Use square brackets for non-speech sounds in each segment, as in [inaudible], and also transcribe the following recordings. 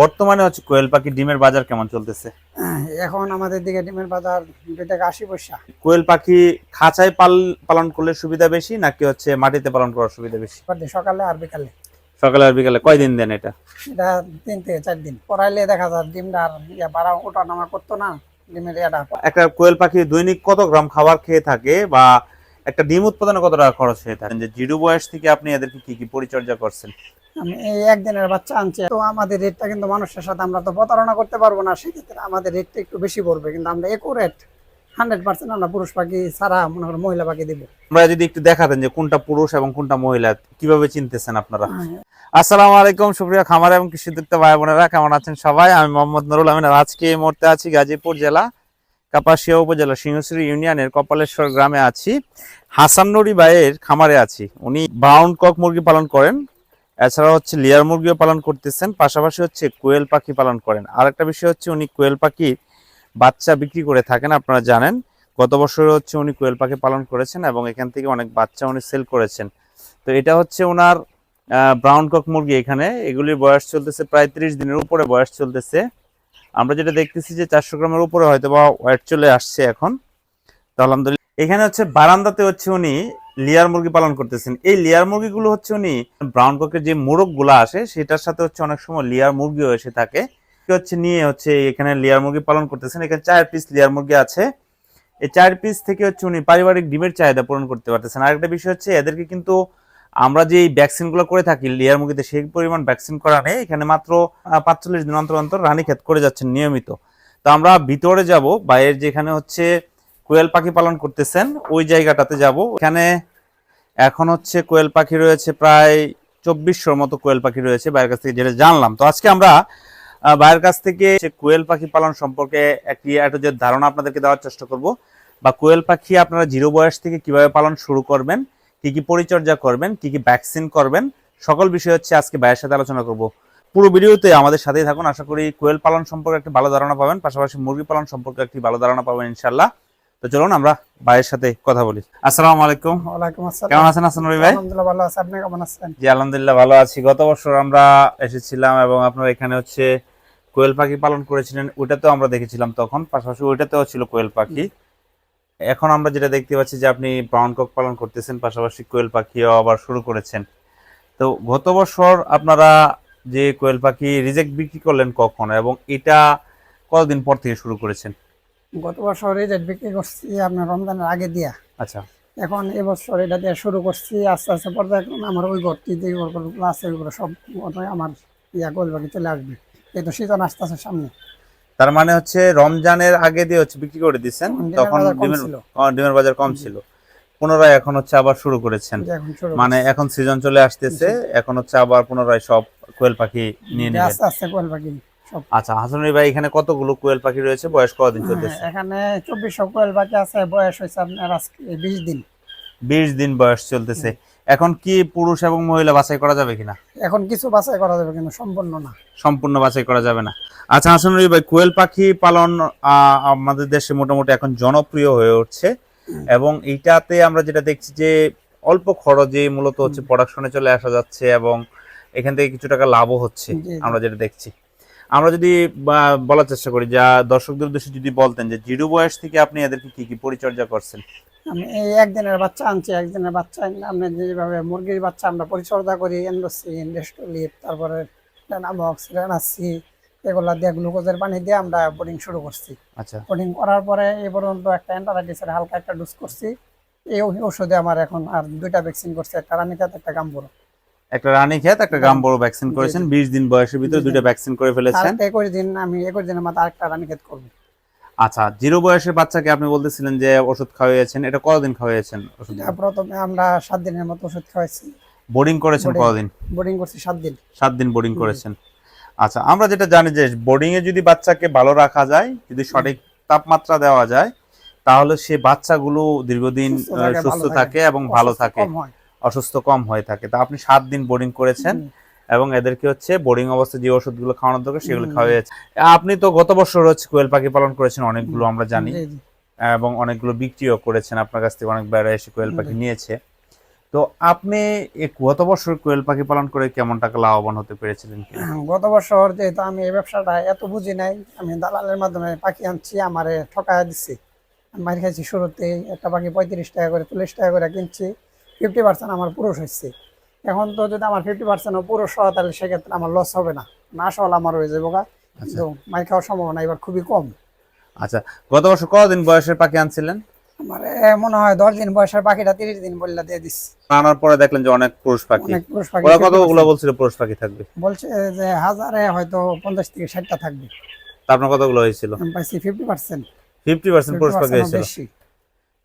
বর্তমানে হচ্ছে কোয়েল পাখি ডিমের বাজার কেমন চলতেছে? এখন আমাদের দিকে ডিমের বাজার দুই টাকা আশি পয়সা। কোয়েল পাখি খাঁচায় পাল পালন করলে সুবিধা বেশি নাকি হচ্ছে মাটিতে পালন করার সুবিধা বেশি? সকালে আর বিকালে। সকালে আর বিকালে। কয়দিন দেন এটা? এটা তিন থেকে চার দিন। পড়াইলে দেখা যায় ডিমটা আর ইয়া বাড়া ওঠা নামা করতো না ডিমের ইয়াটা। একটা কোয়েল পাখি দৈনিক কত গ্রাম খাবার খেয়ে থাকে বা একটা ডিম উৎপাদনে কত টাকা খরচ হয়ে থাকে? যে জিরো বয়স থেকে আপনি এদেরকে কি কি পরিচর্যা করছেন? আমি এই একদিনের বাচ্চা আনছি তো আমাদের রেটটা কিন্তু মানুষের সাথে আমরা তো প্রতারণা করতে পারব না সেক্ষেত্রে আমাদের রেটটা একটু বেশি পড়বে কিন্তু আমরা একুরেট হান্ড্রেড পার্সেন্ট আমরা পুরুষ পাখি ছাড়া মনে মহিলা পাখি দিব। আমরা যদি একটু দেখাতেন যে কোনটা পুরুষ এবং কোনটা মহিলা কীভাবে চিনতেছেন আপনারা? আসসালামু আলাইকুম সুপ্রিয় খামার এবং কৃষি উদ্যোক্তা ভাই বোনেরা কেমন আছেন সবাই? আমি মোহাম্মদ নুরুল আমিন আর আজকে এই মুহূর্তে আছি গাজীপুর জেলা কাপাসিয়া উপজেলা সিংহশ্রী ইউনিয়নের কপালেশ্বর গ্রামে আছি। হাসান নুরি ভাইয়ের খামারে আছি। উনি ব্রাউন কক মুরগি পালন করেন। এছাড়া হচ্ছে লেয়ার মুরগিও পালন করতেছেন, পাশাপাশি হচ্ছে কোয়েল পাখি পালন করেন। আর একটা বিষয় হচ্ছে উনি কোয়েল পাখির বাচ্চা বিক্রি করে থাকেন, আপনারা জানেন। গত বছর হচ্ছে উনি কোয়েল পাখি পালন করেছেন এবং এখান থেকে অনেক বাচ্চা উনি সেল করেছেন। তো এটা হচ্ছে ওনার ব্রাউন কক মুরগি এখানে। এগুলির বয়স চলতেছে প্রায় ত্রিশ দিনের উপরে বয়স চলতেছে। আমরা যেটা দেখতেছি যে চারশো গ্রামের উপরে হয়তো বা ওয়েট চলে আসছে এখন। তো আলহামদুলিল্লাহ। এখানে হচ্ছে বারান্দাতে হচ্ছে উনি লেয়ার মুরগি পালন করতেছেন। এই লেয়ার মুরগিগুলো হচ্ছে উনি ব্রাউন ককের যে মোরগগুলো আসে, সেটার সাথে হচ্ছে অনেক সময় লেয়ার মুরগিও এসে থাকে। হচ্ছে নিয়ে হচ্ছে এখানে লেয়ার মুরগি পালন করতেছেন। এখানে চার পিস লেয়ার মুরগি আছে। এই চার পিস থেকে হচ্ছে উনি পারিবারিক ডিমের চাহিদা পূরণ করতে পারতেছেন। আরেকটা বিষয় হচ্ছে এদেরকে কিন্তু আমরা যে ভ্যাকসিনগুলো করে থাকি, লেয়ার মুরগিতে সেই পরিমাণ ভ্যাকসিন করা নেই। এখানে মাত্র পাঁচচল্লিশ দিন অন্তর অন্তর রানী ক্ষেত করে যাচ্ছেন নিয়মিত। তো আমরা ভিতরে যাব বাইরের যেখানে হচ্ছে কোয়েল পাখি পালন করতেছেন, ওই জায়গাটাতে যাব। এখানে এখন হচ্ছে কোয়েল পাখি রয়েছে প্রায় চব্বিশশোর মতো কোয়েল পাখি রয়েছে বাইরের কাছ থেকে যেটা জানলাম। তো আজকে আমরা ভাইয়ের কাছ থেকে কোয়েল পাখি পালন সম্পর্কে একটি একটা যে ধারণা আপনাদেরকে দেওয়ার চেষ্টা করব। বা কোয়েল পাখি আপনারা জিরো বয়স থেকে কীভাবে পালন শুরু করবেন, কি কি পরিচর্যা করবেন, কি কি ভ্যাকসিন করবেন, সকল বিষয় হচ্ছে আজকে ভাইয়ের সাথে আলোচনা করব। পুরো ভিডিওতে আমাদের সাথেই থাকুন। আশা করি কোয়েল পালন সম্পর্কে একটি ভালো ধারণা পাবেন, পাশাপাশি মুরগি পালন সম্পর্কে একটি ভালো ধারণা পাবেন ইনশাল্লাহ তো চলুন আমরা ভাইয়ের সাথে কথা বলি। আসসালামু আলাইকুম। ওয়ালাইকুম আসসালাম। কেমন আছেন হাসান ভাই? আলহামদুলিল্লাহ ভালো আছে। আপনি কেমন আছেন? জি আলহামদুলিল্লাহ ভালো আছি। গত বছর আমরা এসেছিলাম এবং আপনার এখানে হচ্ছে কোয়েল পাখি পালন করেছিলেন ওইটাতেও আমরা দেখেছিলাম তখন। পাশাপাশি ওইটাতেও ছিল কোয়েল পাখি। এখন আমরা যেটা দেখতে পাচ্ছি যে আপনি ব্রাউন কক পালন করতেছেন পাশাপাশি কোয়েল পাখিও আবার শুরু করেছেন। তো গত বছর আপনারা যে কোয়েল পাখি রিজেক্ট বিক্রি করলেন কখন এবং এটা কতদিন পর থেকে শুরু করেছেন? গত বছর রেট বিক্রি করছি আপনার রমজানের আগে দিয়া। আচ্ছা। এখন এবছর এটা দিয়ে শুরু করছি আস্তে আস্তে পর্যায়ে এখন আমার ওই ঘরটি যে ঘরগুলো আছে ওইগুলো সব আমার ইয়া গোল বাকি চলে আসবে। এই তো শীতল আসতে আছে সামনে। তার মানে হচ্ছে রমজানের আগে দিয়ে হচ্ছে বিক্রি করে দিচ্ছেন? তখন ডিমের। ডিমের বাজার কম ছিল। পুনরায় এখন হচ্ছে আবার শুরু করেছেন। মানে এখন সিজন চলে আসতেছে এখন হচ্ছে আবার পুনরায় সব কোয়েল পাখি নিয়ে যে নেবেন। আস্তে আস্তে বাকি সব আচ্ছা হাসান ভাই এখানে কতগুলো কোয়েল পাখি রয়েছে? বয়স কতদিন চলতেছে? হ্যাঁ, এখানে চব্বিশশো কোয়েল বাকি আছে বয়স হয়েছে আপনার আজকে বিশ দিন। বিশ দিন বয়স চলতেছে। এখন কি পুরুষ এবং মহিলা বাছাই করা যাবে কিনা? এখন কিছু বাছাই করা যাবে কিন্তু সম্পূর্ণ না। সম্পূর্ণ বাছাই করা যাবে না। আচ্ছা হাসান ভাই কোয়েল পাখি পালন আমাদের দেশে মোটামুটি এখন জনপ্রিয় হয়ে উঠছে। এবং এইটাতে আমরা যেটা দেখছি যে অল্প খরচে মূলত হচ্ছে প্রোডাকশনে চলে আসা যাচ্ছে এবং এখান থেকে কিছু টাকা লাভও হচ্ছে। আমরা যেটা দেখছি। আমরা যদি বলার চেষ্টা করি যা দর্শকদের উদ্দেশ্যে যদি বলতেন যে জিরো বয়স থেকে আপনি এদেরকে কি কি পরিচর্যা করছেন? আমি এই একদিনের বাচ্চা আনছি একদিনের বাচ্চা আমরা যেভাবে মুরগির বাচ্চা আমরা পরিচর্যা করি এন্ডোসিন ডেস্টোলিপ তারপরে টেনাবক্স রেনাসি এগুলা দিয়ে গ্লুকোজের পানি দিয়ে আমরা বোর্ডিং শুরু করছি। আচ্ছা। বোর্ডিং করার পরে এই পর্যন্ত একটা অ্যান্টারাইটিসের হালকা একটা ডোজ করছি। এই ওষুধে আমার এখন আর দুইটা ভ্যাকসিন করছে একটা রানিকাত একটা গাম্বুরো। একটা রানী খেত একটা গাম বড় ভ্যাকসিন করেছেন বিশ দিন বয়সের ভিতরে। দুইটা ভ্যাকসিন করে ফেলেছেন। একুশ দিন আমি একুশ দিনের মাথা আরেকটা রানিকাত করব। আচ্ছা জিরো বয়সের বাচ্চাকে আপনি বলতেছিলেন যে ওষুধ খাওয়াইয়েছেন এটা কতদিন খাওয়াইয়েছেন ওষুধ? প্রথমে আমরা সাত দিনের মতো ওষুধ খাওয়াইছি। বোর্ডিং করেছেন কতদিন? বোর্ডিং করছি সাত দিন। সাত দিন বোর্ডিং করেছেন। আচ্ছা আমরা যেটা জানি যে বোর্ডিং এ যদি বাচ্চাকে ভালো রাখা যায় যদি সঠিক তাপমাত্রা দেওয়া যায় তাহলে সে বাচ্চাগুলো দীর্ঘদিন সুস্থ থাকে, এবং ভালো থাকে। অসুস্থ কম হয়ে থাকে। তা আপনি সাত দিন বোর্ডিং করেছেন। এবং এদেরকে হচ্ছে বোর্ডিং অবস্থায় যে ওষুধগুলো খাওয়ানোর দরকার সেগুলো হুম। আপনি তো গত বছর হচ্ছে কোয়েল পাখি পালন করেছেন অনেকগুলো আমরা জানি। এবং অনেকগুলো বিক্রিও করেছেন আপনার কাছ থেকে অনেক বেড়া এসে কোয়েল পাখি নিয়েছে। তো আপনি গত বছর কোয়েল পাখি পালন করে কেমন টাকা লাভবান হতে পেরেছিলেন গত বছর যেহেতু আমি এই ব্যবসাটা এত বুঝি নাই আমি দালালের মাধ্যমে পাখি আনছি আমারে ঠকায় দিচ্ছি আমি মার খাইছি শুরুতে একটা পাখি পঁয়ত্রিশ টাকা করে চল্লিশ টাকা করে কিনছি। ফিফটি পার্সেন্ট আমার পুরুষ হচ্ছে এখন তো যদি আমার ফিফটি পার্সেন্ট পুরুষ হয় তাহলে সেক্ষেত্রে আমার লস হবে না। না আসল আমার হয়ে যাব গা। কিন্তু মার খাওয়ার সম্ভাবনা এবার খুবই কম। আচ্ছা গত বছর কতদিন বয়সের পাখি আনছিলেন? আমার মনে হয় দশ দিন বয়সের পাখিটা তিরিশ দিন বললে দিয়ে দিচ্ছি আনার পরে দেখলেন যে অনেক পুরুষ পাখি। অনেক পুরুষ পাখি ওরা কতগুলো বলছিল পুরুষ পাখি থাকবে? বলছে যে হাজারে হয়তো পঞ্চাশ থেকে ষাটটা থাকবে। আপনার কতগুলো হয়েছিল? পাইছি ফিফটি পার্সেন্ট ফিফটি পার্সেন্ট পুরুষ পাখি হয়েছিল।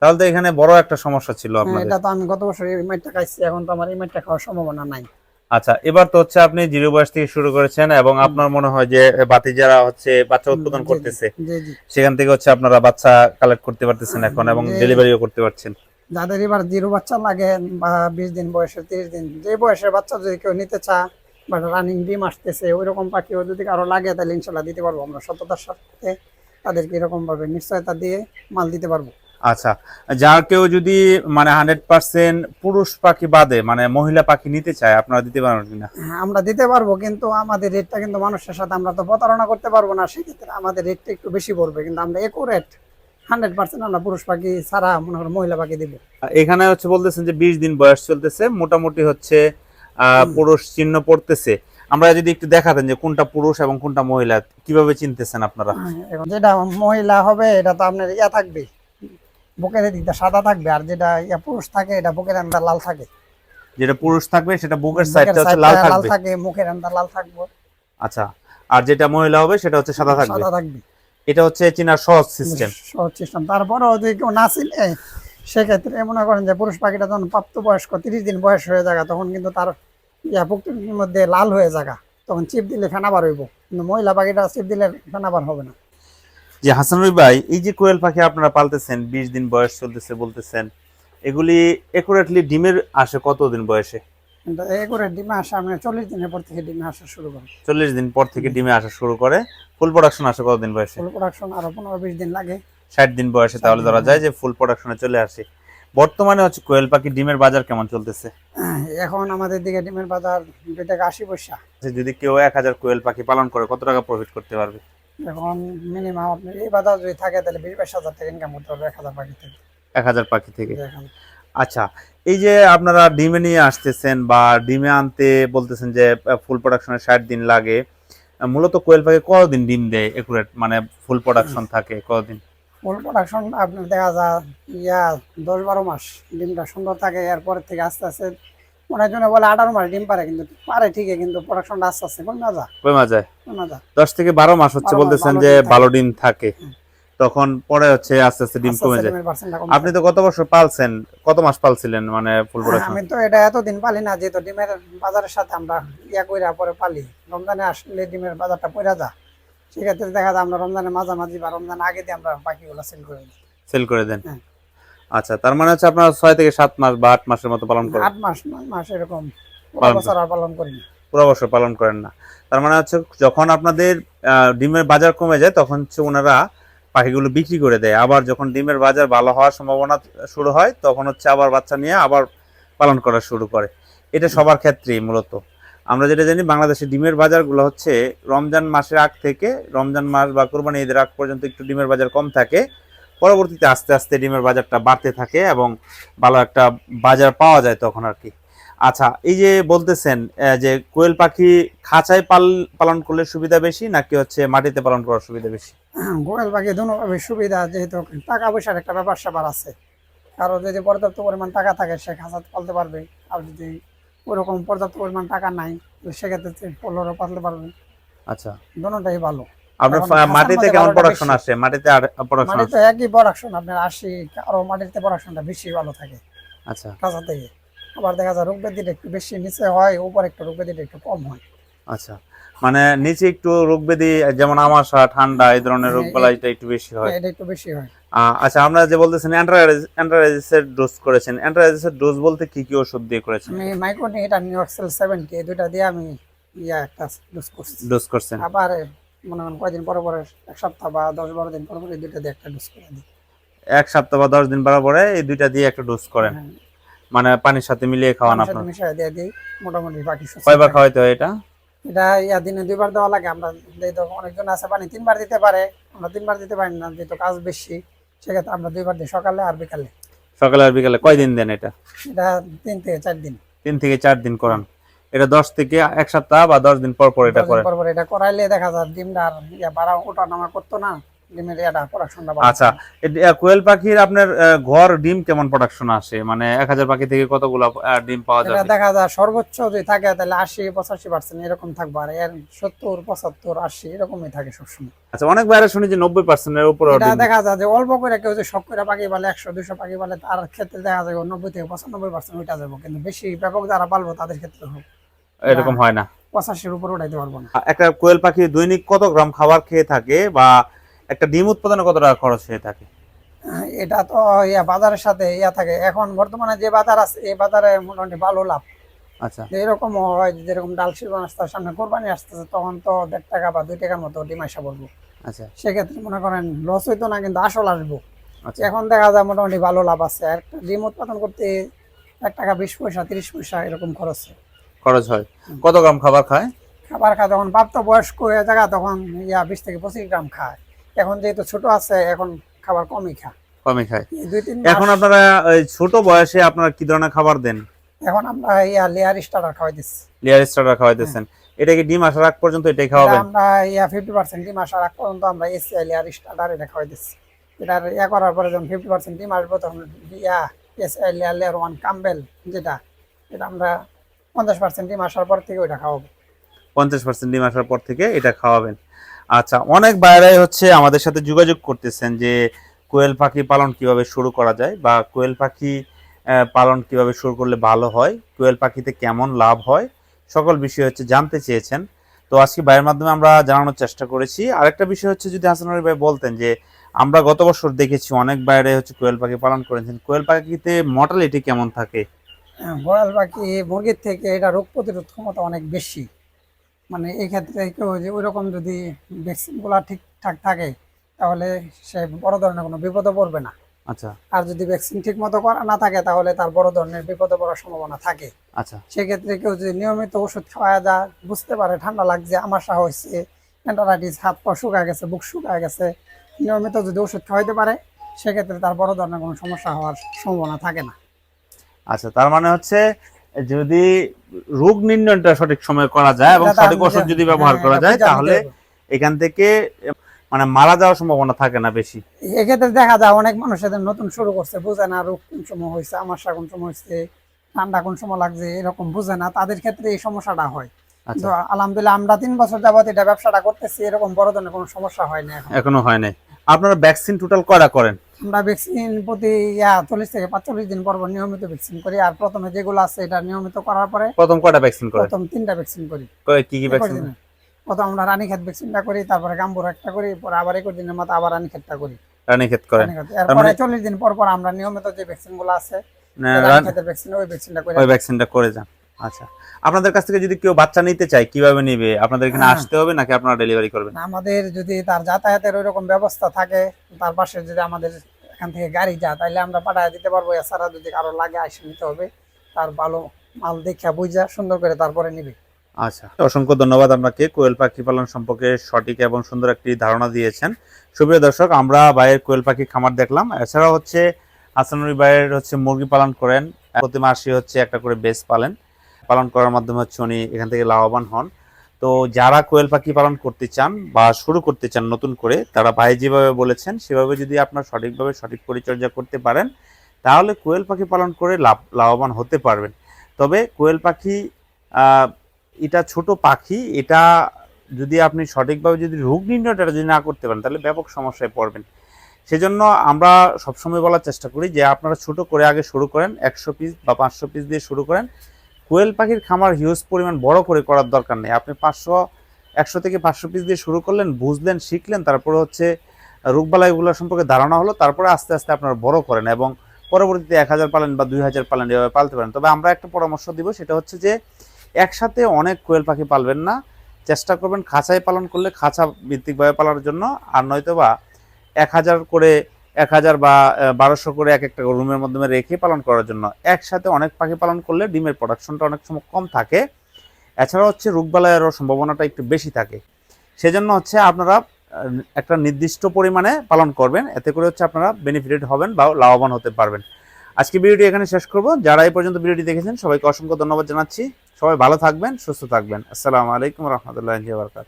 তাহলে তো এখানে বড় একটা সমস্যা ছিল হ্যাঁ, আপনাদের। এটা তো আমি গত বছর এই মাইটটা খাইছি এখন তো আমার এই মাইটটা খাওয়ার সম্ভাবনা নাই। আচ্ছা এবার তো হচ্ছে আপনি জিরো বয়স থেকে শুরু করেছেন এবং আপনার মনে হয় যে বাতি যারা হচ্ছে বাচ্চা উৎপাদন করতেছে। জি জি। সেখান থেকে হচ্ছে আপনারা বাচ্চা কালেক্ট করতে পারতেছেন এখন এবং ডেলিভারিও করতে পারছেন। যাদের এবার জিরো বাচ্চা লাগে বা বিশ দিন বয়সের তিরিশ দিন যে বয়সের বাচ্চা যদি কেউ নিতে চা বা রানিং ডিম আসতেছে ওই রকম পাখিও যদি কারও লাগে তাহলে ইনশাল্লাহ দিতে পারব। আমরা সততার সাথে তাদেরকে এরকম ভাবে নিশ্চয়তা দিয়ে মাল দিতে পারব। আচ্ছা যার কেউ যদি মানে হান্ড্রেড পার্সেন্ট পুরুষ পাখি বাদে মানে মহিলা পাখি নিতে চায় আপনারা দিতে পারবেন কিনা? আমরা দিতে পারব কিন্তু আমাদের রেটটা কিন্তু মানুষের সাথে আমরা তো প্রতারণা করতে পারব না সেক্ষেত্রে আমাদের রেটটা একটু বেশি পড়বে কিন্তু আমরা একুরেট হান্ড্রেড পার্সেন্ট আমরা পুরুষ পাখি ছাড়া মনে করো মহিলা পাখি দিব। এখানে হচ্ছে বলতেছেন যে বিশ দিন বয়স চলতেছে মোটামুটি হচ্ছে আহ, পুরুষ চিহ্ন পড়তেছে। আমরা যদি একটু দেখাতেন যে কোনটা পুরুষ এবং কোনটা মহিলা কীভাবে চিনতেছেন আপনারা? হ্যাঁ, যেটা মহিলা হবে এটা তো আপনার ইয়া থাকবে বুকের দিকটা সাদা থাকবে আর যেটা পুরুষ থাকে এটা বুকের আন্দা লাল থাকে। যেটা পুরুষ থাকবে সেটা বুকের সাইডটা হচ্ছে লাল টা লাল থাকে মুখের আন্দা লাল থাকবে। আচ্ছা আর যেটা মহিলা হবে সেটা হচ্ছে সাদা থাকবে। সাদা থাকবে। এটা হচ্ছে চীনার সহজ সিস্টেম সহজ সিস্টেম তারপরেও যদি কেউ না চিনে সেক্ষেত্রে মনে করেন যে পুরুষ পাখিটা যখন প্রাপ্ত বয়স্ক তিরিশ দিন বয়স হয়ে যায় তখন কিন্তু তার ইয়া মধ্যে লাল হয়ে যায় তখন চিপ দিলে ফেনাবার হইব। কিন্তু মহিলা পাখিটা চিপ দিলে ফেনাবার হবে না। যে হাসানুল ভাই এই যে কোয়েল পাখি আপনারা পালতেছেন বিশ দিন বয়স চলতেছে বলতেছেন এগুলি একুরেটলি ডিমের আসে কতদিন বয়সে? ডিমে আসা আমি চল্লিশ দিনের পর থেকে ডিমে আসা শুরু করি। চল্লিশ দিন পর থেকে ডিমে আসা শুরু করে। ফুল প্রোডাকশন আসে কতদিন বয়সে? ফুল প্রোডাকশন আরও পনেরো বিশ দিন লাগে। ষাট দিন বয়সে তাহলে ধরা। যায় যে ফুল প্রোডাকশনে চলে আসে। বর্তমানে হচ্ছে কোয়েল পাখি ডিমের বাজার কেমন চলতেছে? এখন আমাদের দিকে ডিমের বাজার দুই টাকা আশি পয়সা। যদি কেউ এক হাজার কোয়েল পাখি পালন করে কত টাকা প্রফিট করতে পারবে? এখন মিনিমাম আপনার এই বাজার যদি থাকে তাহলে বিশ বাইশ হাজার টাকা ইনকাম করতে হবে এক হাজার পাখি থেকে। এক হাজার পাখি থেকে? আচ্ছা এই যে আপনারা ডিমে নিয়ে আসতেছেন বা ডিমে আনতে বলতেছেন যে ফুল প্রোডাকশনে ষাট দিন লাগে মূলত কোয়েল পাখি কতদিন ডিম দেয় একুরেট মানে ফুল প্রোডাকশন থাকে কতদিন? ফুল প্রোডাকশন আপনার দেখা যায় ইয়া দশ বারো মাস ডিমটা সুন্দর থাকে এরপর থেকে আস্তে আস্তে মনে জন্য বলে আঠারো মাস ডিম পারে কিন্তু পারে ঠিকই কিন্তু প্রোডাকশনটা আস্তে আস্তে কমে যায়। কমা যায়। কমে যায়। দশ থেকে বারো মাস হচ্ছে বলতেছেন যে ভালো ডিম থাকে। তখন পরে হচ্ছে আস্তে আস্তে ডিম কমে যায়। আপনি তো গত বছর পালছেন? কত মাস পালছিলেন মানে ফুল হ্যাঁ, প্রোডাকশন আমি তো এটা এতদিন পালি না যেহেতু ডিমের বাজারের সাথে আমরা ইয়া কইরা পরে পালি। রমজানে আসলে ডিমের বাজারটা পড়া যায়। সেক্ষেত্রে দেখা যায় আমরা রমজানের মাঝামাঝি বা রমজান আগে দিয়ে আমরা পাখিগুলো সেল করে দিই। সেল করে দেন। হ্যাঁ। আচ্ছা তার মানে হচ্ছে আপনারা ছয় থেকে সাত মাস বা আট মাসের মতো পালন করেন? আট মাস নয় মাস এরকম। বছর আর পালন করি না। পুরো বছর পালন করেন না। তার মানে হচ্ছে যখন আপনাদের ডিমের বাজার কমে যায় তখন হচ্ছে ওনারা পাখিগুলো বিক্রি করে দেয়। আবার যখন ডিমের বাজার ভালো হওয়ার সম্ভাবনা শুরু হয় তখন হচ্ছে আবার বাচ্চা নিয়ে আবার পালন করা শুরু করে। এটা সবার ক্ষেত্রেই মূলত। আমরা যেটা জানি বাংলাদেশে ডিমের বাজারগুলো হচ্ছে রমজান মাসের আগ থেকে রমজান মাস বা কোরবানি ঈদের আগ পর্যন্ত একটু ডিমের বাজার কম থাকে। পরবর্তীতে আস্তে আস্তে ডিমের বাজারটা বাড়তে থাকে এবং ভালো একটা বাজার পাওয়া যায় তখন আর কি। আচ্ছা এই যে বলতেছেন যে কোয়েল পাখি খাঁচায় পাল পালন করলে সুবিধা বেশি নাকি হচ্ছে মাটিতে পালন করার সুবিধা বেশি? [clears throat] গোয়াল পাখি দুভাবে সুবিধা যেহেতু টাকা পয়সার একটা ব্যাপার স্যাপার আছে। কারও যদি পর্যাপ্ত পরিমাণ টাকা থাকে সে খাঁচাতে পালতে পারবে। আর যদি ওরকম পর্যাপ্ত পরিমাণ টাকা নাই সেক্ষেত্রে পনেরো পালতে পারবে। আচ্ছা। দুটাই ভালো। আপনার খাঁচার মাটিতে মধ্যে কেমন প্রোডাকশন আসে মাটিতে আর প্রোডাকশন মাটিতে একই প্রোডাকশন আপনার আশি আরও মাটিতে প্রোডাকশনটা বেশি ভালো থাকে। আচ্ছা। কাঁচা থেকে। আবার দেখা যায় রোগ একটু বেশি নিচে হয় উপর একটু রোগ একটু কম হয়। আচ্ছা। মানে নিচে একটু রোগ ব্যাধি যেমন আমাশা ঠান্ডা এই ধরনের রোগ হ্যাঁ, বালাইটা একটু বেশি হয় এটা একটু বেশি হয়। আচ্ছা আমরা যে বলতেছেন অ্যান্টারাইজিসের ডোজ করেছেন। অ্যান্টারাইজিসের ডোজ বলতে কি কি ওষুধ দিয়ে করেছেন? আমি দুইটা দিয়ে আমি ইয়া একটা ইউজ করছি। ডোজ করছেন। আবার মনে করেন কয়দিন পরে পরে এক সপ্তাহ বা দশ বারো দিন পরে পরে এই দুইটা দিয়ে একটা ডোজ করে দিই। এক সপ্তাহ বা দশ দিন পরে এই দুইটা দিয়ে একটা ডোজ করেন। হ্যাঁ। মানে পানির সাথে মিলিয়ে খাওয়ান আপনার? মিশিয়ে দিয়ে দিই মোটামুটি বাকি কয়বার খাওয়াইতে হয় এটা? এটা ইয়া দিনে দুইবার দেওয়া লাগে আমরা দেই তো অনেকজন আছে পানি তিনবার দিতে পারে আমরা তিনবার দিতে পারি না যেহেতু কাজ বেশি সেক্ষেত্রে আমরা দুইবার দিই সকালে আর বিকালে। সকালে আর বিকালে কয়দিন দেন এটা? এটা তিন থেকে চার দিন। তিন থেকে চার দিন করান। এটা দশ থেকে এক সপ্তাহ বা দশ দিন পর পর এটা করেন পর পর এটা করাইলে দেখা যায় ডিমটা আর ইয়া বাড়া ওঠা নামা করতো না ডিমের প্রোডাকশনটা আচ্ছা এটি- কোয়েল পাখির আপনার ঘর ডিম কেমন প্রোডাকশন আসে? মানে এক হাজার পাখি থেকে কতগুলো ডিম পাওয়া এটা দেখা যায় সর্বোচ্চ যদি থাকে তাহলে আশি পঁচাশি পার্সেন্ট এরকম থাকবে আর এর সত্তর পঁচাত্তর আশি এরকমই থাকে সবসময়। আচ্ছা অনেক বাইরে শুনি যে নব্বই পার্সেন্টের উপরে এটা দেখা যায় যে অল্প করে কেউ যে সব করে পাখি বলে একশো দুশো পাখি বলে তার ক্ষেত্রে দেখা যায় নব্বই থেকে পঁচানব্বই পার্সেন্ট উঠা যাব কিন্তু বেশি ব্যাপক যারা পালবো তাদের ক্ষেত্রে হোক এরকম হয় না। পঁচাশির উপর উঠাইতে পারব না। একটা কোয়েল পাখি দৈনিক কত গ্রাম খাবার খেয়ে থাকে বা একটা ডিম উৎপাদনে কত টাকা খরচ হয়ে থাকে? এটা তো ইয়া বাজারের সাথে ইয়া থাকে। এখন বর্তমানে যে বাজার আছে এই বাজারে মোটামুটি ভালো লাভ। আচ্ছা। এরকম হয় যেরকম ডাল সিজন আসতে সামনে কোরবানি আসতেছে তখন তো দেড় টাকা বা দুই টাকার মতো ডিম আসা পড়ব। আচ্ছা। সেক্ষেত্রে মনে করেন লস হইতো না কিন্তু আসল আসব। আচ্ছা। এখন দেখা যায় মোটামুটি ভালো লাভ আছে। একটা ডিম উৎপাদন করতে এক টাকা বিশ পয়সা তিরিশ পয়সা এরকম খরচ হয়। খরচ হয়। কত গ্রাম খাবার খায়? খাবার খায় যখন প্রাপ্ত বয়স্ক হয়ে জায়গা তখন ইয়া বিশ থেকে পঁচিশ গ্রাম খায়। এখন যেহেতু ছোট আছে এখন খাবার কমই খায়। কমই খায়। এখন আপনারা ছোট বয়সে আপনারা কি ধরনের খাবার দেন? এখন আমরা ইয়া লেয়ার স্টার্টার খাওয়াই দিচ্ছি। লেয়ার স্টার্টার খাওয়াইতেছেন। এটা কি ডিম আসার আগ পর্যন্ত এটাই এটা খাওয়াবেন? আমরা ইয়া ফিফটি পার্সেন্ট ডিম আসার আগ পর্যন্ত আমরা এসিআই লেয়ার স্টার্টার এটা খাওয়াই দিচ্ছি। এটার ইয়া করার পরে যখন ফিফটি পার্সেন্ট ডিম আসব তখন ইয়া এসআই লেয়ার লেয়ার ওয়ান কাম্বেল যেটা এটা আমরা পঞ্চাশ পার্সেন্ট ডিম আসার পর থেকে ওইটা খাওয়াবো। পঞ্চাশ পার্সেন্ট ডিম আসার পর থেকে এটা খাওয়াবেন। আচ্ছা অনেক বাইরাই হচ্ছে আমাদের সাথে যোগাযোগ করতেছেন যে কোয়েল পাখি পালন কীভাবে শুরু করা যায় বা কোয়েল পাখি পালন কীভাবে শুরু করলে ভালো হয়, কোয়েল পাখিতে কেমন লাভ হয়, সকল বিষয় হচ্ছে জানতে চেয়েছেন। তো আজকে ভাইয়ের মাধ্যমে আমরা জানানোর চেষ্টা করেছি। আরেকটা বিষয় হচ্ছে যদি হাসান আলী ভাই বলতেন যে আমরা গত বছর দেখেছি অনেক বাইরে হচ্ছে কোয়েল পাখি পালন করেছেন। কোয়েল পাখিতে মর্টালিটি কেমন থাকে? হ্যাঁ, গয়াল পাখি মুরগির থেকে এটা রোগ প্রতিরোধ ক্ষমতা অনেক বেশি। মানে এই ক্ষেত্রে কেউ যে ওই রকম যদি ভ্যাকসিনগুলো ঠিকঠাক থাকে তাহলে সে বড় ধরনের কোনো বিপদে পড়বে না। আচ্ছা। আর যদি ভ্যাকসিন ঠিক মতো করা না থাকে তাহলে তার বড় ধরনের বিপদে পড়ার সম্ভাবনা থাকে। আচ্ছা। সেক্ষেত্রে কেউ যদি নিয়মিত ওষুধ খাওয়া যায় বুঝতে পারে ঠান্ডা লাগছে আমাশা হয়েছে অ্যান্টারাইটিস হাত পা শুকা গেছে বুক শুকা গেছে নিয়মিত যদি ওষুধ খাওয়াইতে পারে সেক্ষেত্রে তার বড় ধরনের কোনো সমস্যা হওয়ার সম্ভাবনা থাকে না। আচ্ছা তার মানে হচ্ছে যদি রোগ নির্ণয়টা সঠিক সময়ে করা যায় এবং সঠিক ওষুধ যদি ব্যবহার হ্যাঁ, করা যায় তাহলে এখান থেকে মানে মারা যাওয়ার সম্ভাবনা থাকে না বেশি। এক্ষেত্রে দেখা যায় অনেক মানুষ নতুন শুরু করছে বুঝে না রোগ কোন সময় হয়েছে আমাশা কোন সময় হয়েছে ঠান্ডা কোন সময় লাগছে এরকম বুঝে না তাদের ক্ষেত্রে এই সমস্যাটা হয়। আচ্ছা। আলহামদুলিল্লাহ আমরা তিন বছর যাবত এটা ব্যবসাটা করতেছি এরকম বড় ধরনের কোনো সমস্যা হয় না এখনও। হয় নাই। আপনারা ভ্যাকসিন টোটাল কয়টা করেন? আমরা ভ্যাকসিন প্রতি চল্লিশ থেকে পাঁচচল্লিশ দিন পর নিয়মিত ভ্যাকসিন করি। আর প্রথমে যেগুলো আছে এটা নিয়মিত করার পরে প্রথম কয়টা ভ্যাকসিন করেন প্রথম তিনটা ভ্যাকসিন করি। কি কি ভ্যাকসিন প্রথম আমরা রানীক্ষেত ভ্যাকসিনটা করি তারপরে গাম্বুর একটা করি পরে আবার একর দিনের মতো আবার রানীক্ষেতটা করি। রানীক্ষেত করেন রানীক্ষেত। তার এরপরে মানে- চল্লিশ দিন পর পর আমরা নিয়মিত যে ভ্যাকসিনগুলো আছে রানীক্ষেতের ভ্যাকসিন ওই ভ্যাকসিনটা করে ওই ভ্যাকসিনটা করে যান। আচ্ছা। আপনাদের কাছ থেকে যদি কেউ বাচ্চা নিতে চায় কীভাবে নিবে? আপনাদের এখানে। আসতে হবে নাকি আপনারা ডেলিভারি করবেন? আমাদের যদি তার যাতায়াতের ওই রকম ব্যবস্থা থাকে তার পাশে যদি আমাদের এখান থেকে গাড়ি যা তাহলে আমরা পাঠায় দিতে পারব। এছাড়া যদি কারও লাগে আসে নিতে হবে। তার ভালো মাল দেখা বুঝা সুন্দর করে তারপরে নিবে। আচ্ছা অসংখ্য ধন্যবাদ আপনাকে। কোয়েল পাখি পালন সম্পর্কে সঠিক এবং সুন্দর একটি ধারণা দিয়েছেন। সুপ্রিয় দর্শক, আমরা বাইরের কোয়েল পাখি খামার দেখলাম। এছাড়া হচ্ছে হাসানুরি বাইরের হচ্ছে মুরগি পালন করেন। প্রতি মাসে হচ্ছে একটা করে বেস পালেন। পালন করার মাধ্যমে হচ্ছে উনি এখান থেকে লাভবান হন। তো যারা কোয়েল পাখি পালন করতে চান বা শুরু করতে চান নতুন করে, তারা ভাই যেভাবে বলেছেন, সেভাবে যদি আপনার সঠিকভাবে সঠিক পরিচর্যা করতে পারেন, তাহলে কোয়েল পাখি পালন করে লাভ, লাভবান হতে পারবেন। তবে কোয়েল পাখি এটা ছোট পাখি, এটা যদি আপনি সঠিকভাবে যদি রোগ নির্ণয়টা যদি না করতে পারেন, তাহলে ব্যাপক সমস্যায় পড়বেন। সেজন্য আমরা সবসময় বলার চেষ্টা করি যে আপনারা ছোট করে আগে শুরু করেন, একশো পিস বা পাঁচশো পিস দিয়ে শুরু করেন কোয়েল পাখির খামার হিউজ পরিমাণ বড় করে করার দরকার নেই। আপনি পাঁচশো, একশো থেকে পাঁচশো পিস দিয়ে শুরু করলেন, বুঝলেন, শিখলেন, তারপরে হচ্ছে রোগবালাইগুলো সম্পর্কে ধারণা হলো, তারপরে আস্তে আস্তে আপনারা বড় করেন এবং পরবর্তীতে এক হাজার পালেন বা দুই হাজার পালেন, এভাবে পালতে পারেন। তবে আমরা একটা পরামর্শ দিব, সেটা হচ্ছে যে একসাথে অনেক কোয়েল পাখি পালবেন না, চেষ্টা করবেন খাঁচায় পালন করলে খাঁচা ভিত্তিকভাবে পালার জন্য, আর নয়তো বা এক হাজার করে এক হাজার বা বারোশো করে এক একটা রুমের মাধ্যমে রেখে পালন করার জন্য। একসাথে অনেক পাখি পালন করলে ডিমের প্রোডাকশনটা অনেক সময় কম থাকে। এছাড়া হচ্ছে রোগবালাইয়েরও সম্ভাবনাটা একটু বেশি থাকে। সেজন্য হচ্ছে আপনারা একটা নির্দিষ্ট পরিমাণে পালন করবেন। এতে করে হচ্ছে আপনারা বেনিফিটেড হবেন বা লাভবান হতে পারবেন। আজকে ভিডিওটি এখানে শেষ করব। যারা এই পর্যন্ত ভিডিওটি দেখেছেন, সবাইকে অসংখ্য ধন্যবাদ জানাচ্ছি। সবাই ভালো থাকবেন, সুস্থ থাকবেন। আসসালামু আলাইকুম রহমতুল্লাহ বারকাত